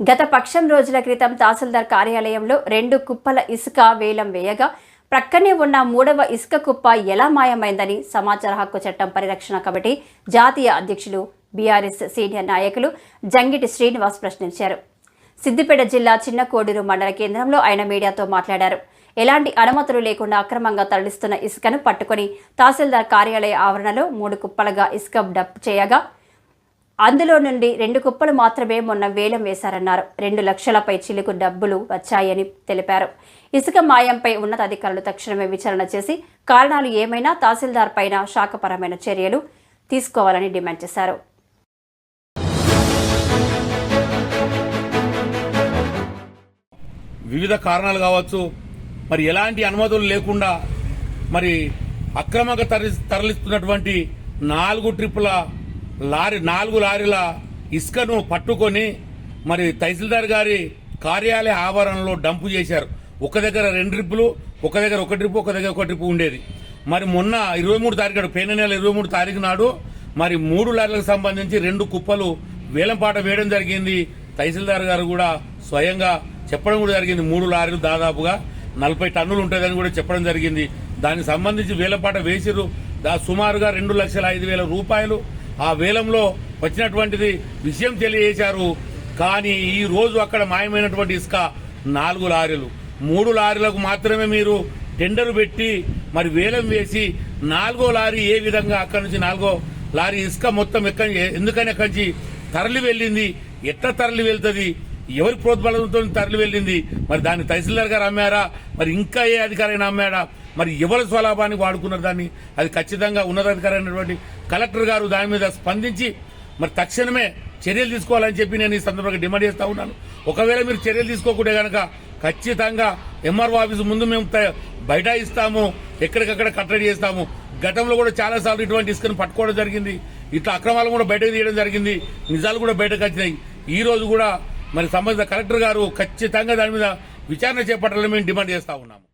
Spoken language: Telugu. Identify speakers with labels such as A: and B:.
A: గత పక్షం రోజుల క్రితం తహసీల్దార్ కార్యాలయంలో రెండు కుప్పల ఇసుక వేలం వేయగా ప్రక్కనే ఉన్న మూడవ ఇసుక కుప్ప ఎలా మాయమైందని సమాచార హక్కు చట్టం పరిరక్షణ కమిటీ జాతీయ అధ్యక్షులు బీఆర్ఎస్ సీనియర్ నాయకులు జంగిటి శ్రీనివాస్ ప్రశ్నించారు. సిద్దిపేట జిల్లా చిన్న కోడూరు మండల కేంద్రంలో ఆయన మీడియాతో మాట్లాడారు. ఎలాంటి అనుమతులు లేకుండా అక్రమంగా తరలిస్తున్న ఇసుకను పట్టుకొని తహసీల్దార్ కార్యాలయ ఆవరణలో మూడు కుప్పలుగా ఇసుక డప్ చేయగా అందులో నుండి రెండు కుప్పలు మాత్రమే మొన్న వేలం వేశారన్నారు. రెండు లక్షలపై చిలుకు డబ్బులు వచ్చాయని తెలిపారు. ఇసుక మాయంపై ఉన్నతాధికారులు తక్షణమే విచారణ చేసి కారణాలు ఏమైనా తహసీల్దార్ పైన శాఖపరమైన చర్యలు తీసుకోవాలని డిమాండ్ చేశారు.
B: వివిధ కారణాలు కావచ్చు మరి ఎలాంటి అనుమతులు లేకుండా మరి అక్రమంగా తరలి తరలిస్తున్నటువంటి నాలుగు ట్రిప్పుల లారీ నాలుగు లారీల ఇసుకను పట్టుకొని మరి తహసీల్దార్ గారి కార్యాలయ ఆవరణలో డంపు చేశారు. ఒక దగ్గర రెండు ట్రిప్పులు ఒక దగ్గర ఒక ట్రిప్ ఒక దగ్గర ఒక ట్రిప్ ఉండేది. మరి మొన్న ఇరవై మూడు తారీఖు నాడు పోయిన నెల ఇరవై మూడు తారీఖు నాడు మరి మూడు లారీలకు సంబంధించి రెండు కుప్పలు వేలంపాట వేయడం జరిగింది. తహసీల్దార్ గారు కూడా స్వయంగా చెప్పడం కూడా జరిగింది. మూడు లారీలు దాదాపుగా నలభై టన్నులు ఉంటుందని కూడా చెప్పడం జరిగింది. దానికి సంబంధించి వేలంపాట వేసిరు దా సుమారుగా రెండు లక్షల ఐదు వేల రూపాయలు ఆ వేలంలో వచ్చినటువంటిది విషయం తెలియజేశారు. కానీ ఈ రోజు అక్కడ మాయమైనటువంటి ఇసుక నాలుగు లారీలు. మూడు లారీలకు మాత్రమే మీరు టెండర్ పెట్టి మరి వేలం వేసి నాలుగో లారీ ఏ విధంగా అక్కడి నుంచి నాలుగో లారీ ఇసుక మొత్తం ఎక్కడి ఎందుకని అక్కడి నుంచి తరలి వెళ్ళింది? ఎట్లా తరలి వెళ్తుంది? ఎవరి ప్రోత్బలంతో తరలి వెళ్ళింది? మరి దాన్ని తహసీల్దార్ గారు అమ్మారా? మరి ఇంకా ఏ అధికారైనా అమ్మాడా? మరి ఎవరి స్వలాభానికి వాడుకున్నారు దాన్ని? అది ఖచ్చితంగా ఉన్నతాధికారైనటువంటి కలెక్టర్ గారు దాని మీద స్పందించి మరి తక్షణమే చర్యలు తీసుకోవాలని చెప్పి నేను ఈ సందర్భంగా డిమాండ్ చేస్తా ఉన్నాను. ఒకవేళ మీరు చర్యలు తీసుకోకుంటే కనుక ఖచ్చితంగా ఎంఆర్ఓ ఆఫీసు ముందు మేము బయట ఇస్తాము ఎక్కడికక్కడ కట్టడి చేస్తాము. గతంలో కూడా చాలా సార్లు ఇటువంటి ఇసుకను పట్టుకోవడం జరిగింది. ఇట్లా అక్రమాలు కూడా బయటకు తీయడం జరిగింది. నిజాలు కూడా బయటకు వచ్చినాయి. ఈ రోజు కూడా మరి సంబంధిత కలెక్టర్ గారు ఖచ్చితంగా దాని మీద విచారణ చేపట్టాలని మేము డిమాండ్ చేస్తా ఉన్నాము.